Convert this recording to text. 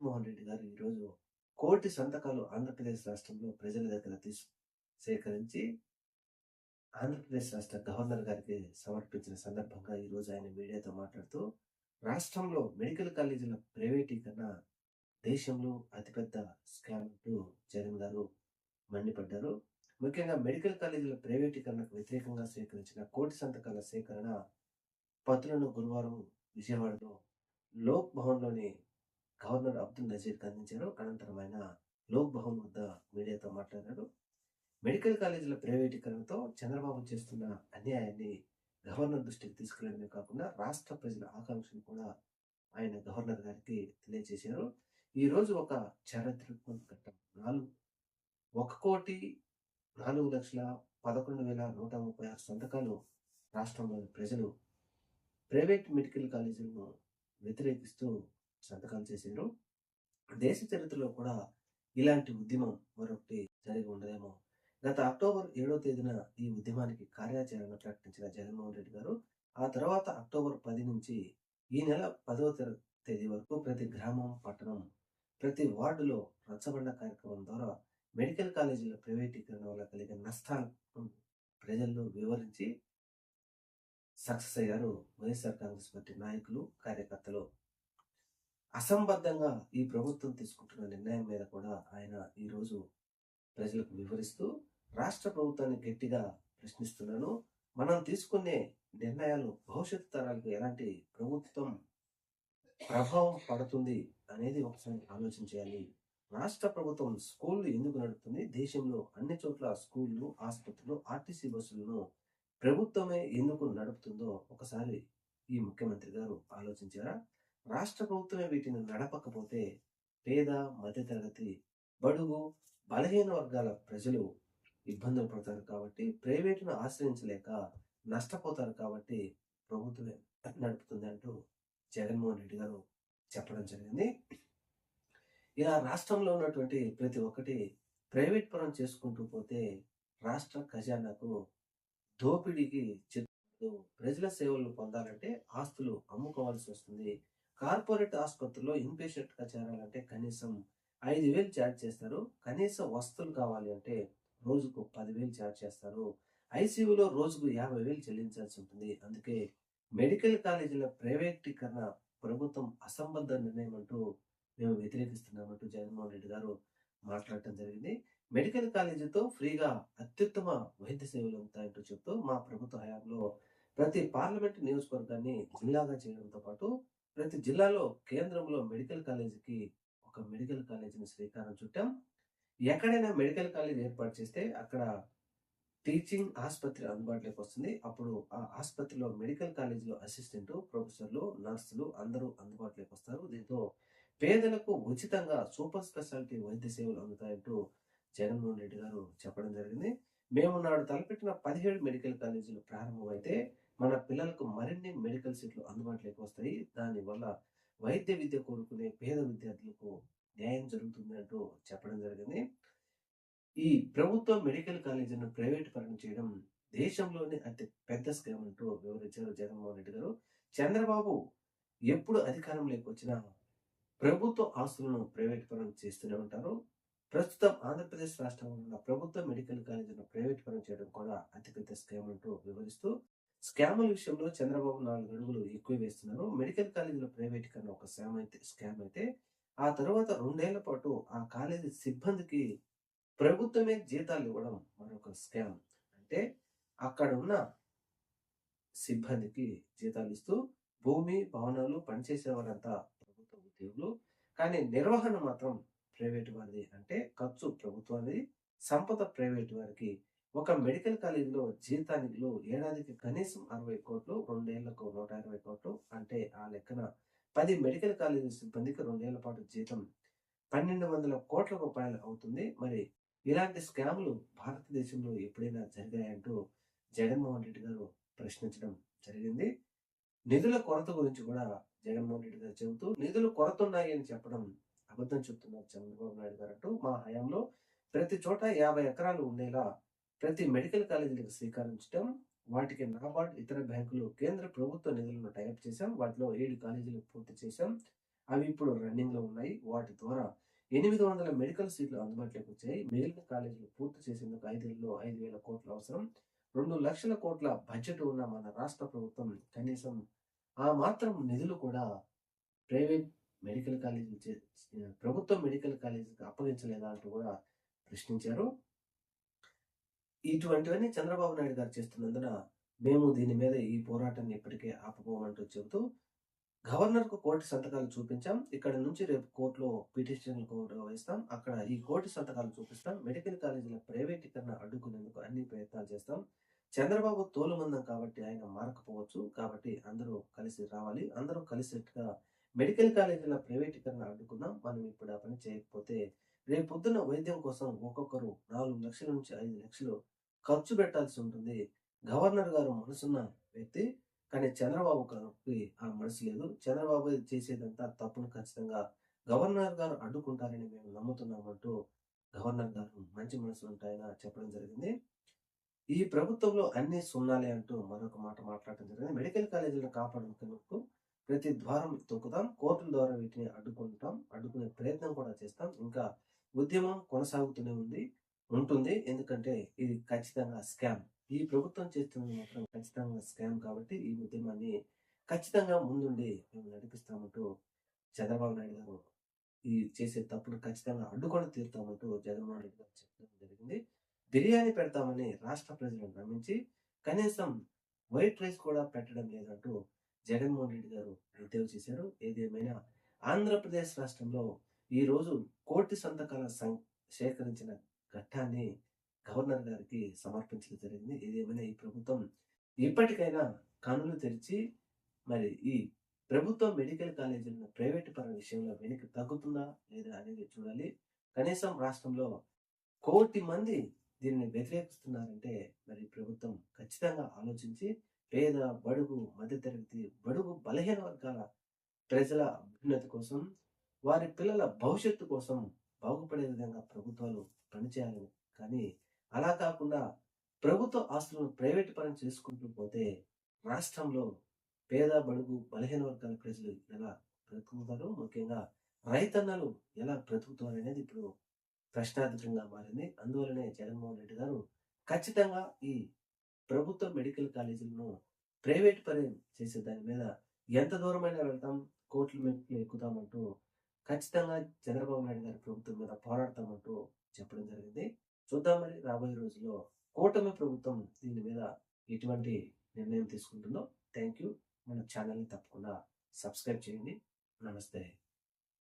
జగన్మోహన్ రెడ్డి గారు ఈరోజు కోటి సంతకాలు ఆంధ్రప్రదేశ్ రాష్ట్రంలో ప్రజల దగ్గర తీసు సేకరించి ఆంధ్రప్రదేశ్ రాష్ట్ర గవర్నర్ గారికి సమర్పించిన సందర్భంగా ఈరోజు ఆయన మీడియాతో మాట్లాడుతూ రాష్ట్రంలో మెడికల్ కాలేజీల ప్రైవేటీకరణ దేశంలో అతిపెద్ద స్కామ్ జగన్ గారు మండిపడ్డారు. ముఖ్యంగా మెడికల్ కాలేజీల ప్రైవేటీకరణకు వ్యతిరేకంగా స్వీకరించిన కోటి సంతకాల సేకరణ పత్రులను గురువారం విజయవాడలో లోక్ భవన్లోని గవర్నర్ అబ్దుల్ నజీర్కి అందించారు. అనంతరం ఆయన లోక్ భవన్ వద్ద మీడియాతో మాట్లాడారు. మెడికల్ కాలేజీల ప్రైవేటీకరణతో చంద్రబాబు చేస్తున్న అన్యాయాన్ని గవర్నర్ దృష్టికి తీసుకెళ్ళడమే కాకుండా రాష్ట్ర ప్రజల ఆకాంక్షను కూడా ఆయన గవర్నర్ గారికి తెలియజేశారు. ఈరోజు ఒక చారిత్రక ఘట్టం. నాలుగు ఒక కోటి నాలుగు లక్షల పదకొండు వేల నూట ముప్పై ఆరు సంతకాలు రాష్ట్రంలోని ప్రజలు ప్రైవేట్ మెడికల్ కాలేజీలను వ్యతిరేకిస్తూ సంతకాలు చేశారు దేశ చరిత్రలో కూడా ఇలాంటి ఉద్యమం మరొకటి జరిగి ఉండదేమో. గత అక్టోబర్ ఏడో తేదీన ఈ ఉద్యమానికి కార్యాచరణ ప్రకటించిన జగన్మోహన్ రెడ్డి గారు ఆ తర్వాత అక్టోబర్ పది నుంచి ఈ నెల పదవ తేదీ తేదీ వరకు ప్రతి గ్రామం పట్టణం ప్రతి వార్డులో రచ్చబండ కార్యక్రమం ద్వారా మెడికల్ కాలేజీల ప్రైవేటీకరణ వల్ల కలిగే నష్టాలను ప్రజల్లో వివరించి సక్సెస్ అయ్యారు వైఎస్ఆర్ కాంగ్రెస్ పార్టీ నాయకులు కార్యకర్తలు. అసంబద్ధంగా ఈ ప్రభుత్వం తీసుకుంటున్న నిర్ణయం మీద కూడా ఆయన ఈరోజు ప్రజలకు వివరిస్తూ రాష్ట్ర ప్రభుత్వాన్ని గట్టిగా ప్రశ్నిస్తున్నాను. మనం తీసుకునే నిర్ణయాలు భవిష్యత్తు తరాలకు ఎలాంటి ప్రభుత్వం ప్రభావం పడుతుంది అనేది ఒకసారి ఆలోచించాలి రాష్ట్ర ప్రభుత్వం స్కూళ్ళు ఎందుకు నడుపుతుంది? దేశంలో అన్ని చోట్ల స్కూళ్ళు ఆసుపత్రులు ఆర్టీసీ బస్సులను ప్రభుత్వమే ఎందుకు నడుపుతుందో ఒకసారి ఈ ముఖ్యమంత్రి గారు ఆలోచించారా? రాష్ట్ర ప్రభుత్వమే వీటిని నడపకపోతే పేద మధ్యతరగతి బడుగు బలహీన వర్గాల ప్రజలు ఇబ్బందులు పడతారు కాబట్టి ప్రైవేటును ఆశ్రయించలేక నష్టపోతారు కాబట్టి ప్రభుత్వమే నడుపుతుంది అంటూ జగన్మోహన్ రెడ్డి గారు చెప్పడం జరిగింది. ఇలా రాష్ట్రంలో ఉన్నటువంటి ప్రతి ఒక్కటి ప్రైవేట్ పరం చేసుకుంటూ పోతే రాష్ట్ర ఖజానాకు దోపిడీకి ప్రజల సేవలు పొందాలంటే ఆస్తులు అమ్ముకోవాల్సి వస్తుంది. కార్పొరేట్ ఆసుపత్రిలో ఇన్పేషెంట్గా చేరాలంటే కనీసం ఐదు వేలు ఛార్జ్ చేస్తారు. కనీస వస్తువులు కావాలి అంటే రోజుకు పదివేలు ఛార్జ్ చేస్తారు. ఐసీయూలో రోజుకు యాభై వేలు చెల్లించాల్సి ఉంటుంది. అందుకే మెడికల్ కాలేజీల ప్రైవేటీకరణ ప్రభుత్వం అసంబద్ధ నిర్ణయం అంటూ మేము వ్యతిరేకిస్తున్నామంటూ జగన్మోహన్ రెడ్డి గారు మాట్లాడటం జరిగింది. మెడికల్ కాలేజీతో ఫ్రీగా అత్యుత్తమ వైద్య సేవలు ఉంటాయంటూ చెప్తూ మా ప్రభుత్వ హయాంలో ప్రతి పార్లమెంట్ నియోజకవర్గాన్ని జిల్లాగా చేయడంతో పాటు ప్రతి జిల్లాలో కేంద్రంలో మెడికల్ కాలేజీకి ఒక మెడికల్ కాలేజీని శ్రీకారం చుట్టాం. ఎక్కడైనా మెడికల్ కాలేజ్ ఏర్పాటు చేస్తే అక్కడ టీచింగ్ ఆసుపత్రి అందుబాటులోకి వస్తుంది. అప్పుడు ఆ ఆసుపత్రిలో మెడికల్ కాలేజీలో అసిస్టెంట్ ప్రొఫెసర్లు నర్సులు అందరూ అందుబాటులోకి వస్తారు. దీంతో పేదలకు ఉచితంగా సూపర్ స్పెషాలిటీ వైద్య సేవలు అందుతాయంటూ జగన్మోహన్ రెడ్డి గారు చెప్పడం జరిగింది. మేము నాడు తలపెట్టిన పదిహేడు మెడికల్ కాలేజీలు ప్రారంభమైతే మన పిల్లలకు మరిన్ని మెడికల్ సీట్లు అందుబాటులోకి వస్తాయి. దానివల్ల వైద్య విద్య కోరుకునే పేద విద్యార్థులకు న్యాయం జరుగుతుంది అంటూ చెప్పడం జరిగింది. ఈ ప్రభుత్వ మెడికల్ కాలేజీలను ప్రైవేట్ పరం చేయడం దేశంలోనే అతి పెద్ద స్కామ్ అంటూ వివరించారు జగన్మోహన్ రెడ్డి గారు. చంద్రబాబు ఎప్పుడు అధికారంలోకి వచ్చినా ప్రభుత్వ ఆస్తులను ప్రైవేట్ పరం చేస్తూనే ఉంటారు. ప్రస్తుతం ఆంధ్రప్రదేశ్ రాష్ట్రంలో ఉన్న ప్రభుత్వ మెడికల్ కాలేజీలను ప్రైవేట్ పరం చేయడం కూడా అతిపెద్ద స్కామ్ అంటూ వివరిస్తూ స్కాముల విషయంలో చంద్రబాబు నాలుగు అడుగులు ఎక్కువ వేస్తున్నారు. మెడికల్ కాలేజీల ప్రైవేటీకరణ ఒక స్కామ్ అయితే స్కామ్ అయితే ఆ తర్వాత రెండేళ్ళ పాటు ఆ కాలేజీ సిబ్బందికి ప్రభుత్వమే జీతాలు ఇవ్వడం మరొక స్కామ్. అంటే అక్కడ ఉన్న సిబ్బందికి జీతాలు ఇస్తూ భూమి భవనాలు పనిచేసే వారంతా ప్రభుత్వ ఉద్యోగులు. కానీ నిర్వహణ మాత్రం ప్రైవేట్ వారిది. అంటే ఖర్చు ప్రభుత్వానికి సంపద ప్రైవేట్ వారికి ఒక మెడికల్ కాలేజీలో జీతానిధులు ఏడాదికి కనీసం అరవై కోట్లు రెండేళ్ళకు నూట ఇరవై కోట్లు అంటే ఆ లెక్కన పది మెడికల్ కాలేజీ సిబ్బందికి రెండేళ్ళ పాటు జీతం పన్నెండు వందల కోట్ల రూపాయలు అవుతుంది. మరి ఇలాంటి స్కాములు భారతదేశంలో ఎప్పుడైనా జరిగాయంటూ జగన్మోహన్ రెడ్డి గారు ప్రశ్నించడం జరిగింది. నిధుల కొరత గురించి కూడా జగన్మోహన్ రెడ్డి గారు చెబుతూ నిధులు కొరత ఉన్నాయి అని చెప్పడం అబద్ధం చెప్తున్నారు చంద్రబాబు నాయుడు గారు అంటూ మా హయాంలో ప్రతి చోట యాభై ఎకరాలు ఉండేలా ప్రతి మెడికల్ కాలేజీలకు స్వీకరించడం వాటికి నాబార్డ్ ఇతర బ్యాంకులు కేంద్ర ప్రభుత్వ నిధులను టైప్ చేశాం వాటిలో ఏడు కాలేజీలు పూర్తి చేశాం. అవి ఇప్పుడు రన్నింగ్లో ఉన్నాయి. వాటి ద్వారా ఎనిమిది వందల మెడికల్ సీట్లు అందుబాటులోకి వచ్చాయి. మిగిలిన కాలేజీలు పూర్తి చేసేందుకు ఐదేళ్ళలో ఐదు వేల కోట్లు అవసరం. రెండు లక్షల కోట్ల బడ్జెట్ ఉన్న మన రాష్ట్ర ప్రభుత్వం కనీసం ఆ మాత్రం నిధులు కూడా ప్రైవేట్ మెడికల్ కాలేజీ ప్రభుత్వ మెడికల్ కాలేజీకి అప్పగించలేదా అంటూ కూడా ప్రశ్నించారు. ఇటువంటివన్నీ చంద్రబాబు నాయుడు గారు చేస్తున్నందున మేము దీని మీద ఈ పోరాటాన్ని ఇప్పటికే ఆపబోమంటూ చెబుతూ గవర్నర్కు కోర్టు సంతకాలు చూపించాం. ఇక్కడ నుంచి రేపు కోర్టులో పిటిషన్లు కూడా వేస్తాం. అక్కడ ఈ కోర్టు సంతకాలు చూపిస్తాం. మెడికల్ కాలేజీల ప్రైవేటీకరణ అడ్డుకునేందుకు అన్ని ప్రయత్నాలు చేస్తాం. చంద్రబాబు తోలుమందం కాబట్టి ఆయన మారకపోవచ్చు. కాబట్టి అందరూ కలిసి రావాలి. అందరూ కలిసిగా మెడికల్ కాలేజీల ప్రైవేటీకరణ అడ్డుకున్నా. మనం ఇప్పుడు ఆ పని చేయకపోతే రేపు వైద్యం కోసం ఒక్కొక్కరు నాలుగు లక్షల నుంచి ఐదు లక్షలు ఖర్చు పెట్టాల్సి ఉంటుంది. గవర్నర్ గారు మనసున్న వ్యక్తి కానీ చంద్రబాబు గారికి ఆ మనసు లేదు. చంద్రబాబు చేసేదంతా తప్పును ఖచ్చితంగా గవర్నర్ గారు అడ్డుకుంటారని మేము నమ్ముతున్నామంటూ గవర్నర్ గారు మంచి మనసు ఉంటాయని చెప్పడం జరిగింది. ఈ ప్రభుత్వంలో అన్ని సున్నాలే అంటూ మరొక మాట మాట్లాడటం జరిగింది. మెడికల్ కాలేజీలను కాపాడుకునేందుకు ప్రతి ద్వారం తొక్కుతాం కోర్టుల ద్వారా వీటిని అడ్డుకుంటాం అడ్డుకునే ప్రయత్నం కూడా చేస్తాం. ఇంకా ఉద్యమం కొనసాగుతూనే ఉంది ఉంటుంది. ఎందుకంటే ఇది ఖచ్చితంగా స్కామ్. ఈ ప్రభుత్వం చేస్తున్నది మాత్రం ఖచ్చితంగా స్కామ్ కాబట్టి ఈ ఉద్యమాన్ని ఖచ్చితంగా ముందుండి మేము నడిపిస్తామంటూ చంద్రబాబు నాయుడు గారు ఈ చేసే తప్పులు ఖచ్చితంగా అడ్డుకొని తీరుతామంటూ జగన్మోహన్ రెడ్డి గారు చెప్పడం జరిగింది. బిర్యానీ పెడతామని రాష్ట్ర ప్రజలను నమ్మించి కనీసం వైట్ రైస్ కూడా పెట్టడం లేదంటూ జగన్మోహన్ రెడ్డి గారు ఎద్దేవి చేశారు. ఏదేమైనా ఆంధ్రప్రదేశ్ రాష్ట్రంలో ఈ రోజు కోటి సంతకాల సం- సేకరించిన ఘట్టాన్ని గవర్నర్ గారికి సమర్పించడం జరిగింది. ఏదేమైనా ఈ ప్రభుత్వం ఇప్పటికైనా కనులు తెరిచి మరి ఈ ప్రభుత్వ మెడికల్ కాలేజీలను ప్రైవేటు పరం విషయంలో వెనక్కి తగ్గుతుందా లేదా అనేది చూడాలి. కనీసం రాష్ట్రంలో కోటి మంది దీనిని వ్యతిరేకిస్తున్నారంటే మరి ప్రభుత్వం ఖచ్చితంగా ఆలోచించి పేద బడుగు మధ్యతరగతి బడుగు బలహీన వర్గాల ప్రజల అభ్యున్నతి కోసం వారి పిల్లల భవిష్యత్తు కోసం బాగుపడే విధంగా ప్రభుత్వాలు పనిచేయాలని. కానీ అలా కాకుండా ప్రభుత్వ ఆస్తులను ప్రైవేట్ పరం చేసుకుంటూ పోతే రాష్ట్రంలో పేద బడుగు బలహీన వర్గాల ప్రజలు ఎలా బ్రతుకుతారు ముఖ్యంగా రైతన్నలు ఎలా బ్రతుకుతారు అనేది ఇప్పుడు ప్రశ్నార్థకంగా మారింది. అందువలనే జగన్మోహన్ రెడ్డి గారు ఖచ్చితంగా ఈ ప్రభుత్వ మెడికల్ కాలేజీలను ప్రైవేట్ పని చేసే దాని మీద ఎంత దూరమైనా వెళ్తాం కోట్ల మెట్లు ఎక్కుతామంటూ ఖచ్చితంగా చంద్రబాబు నాయుడు గారి ప్రభుత్వం మీద పోరాడతామంటూ చెప్పడం జరిగింది. చూద్దాం మరి రాబోయే రోజుల్లో కూటమి ప్రభుత్వం దీని మీద ఎటువంటి నిర్ణయం తీసుకుంటుందో. థ్యాంక్ యూ మన ఛానల్ని తప్పకుండా సబ్స్క్రైబ్ చేయండి. నమస్తే.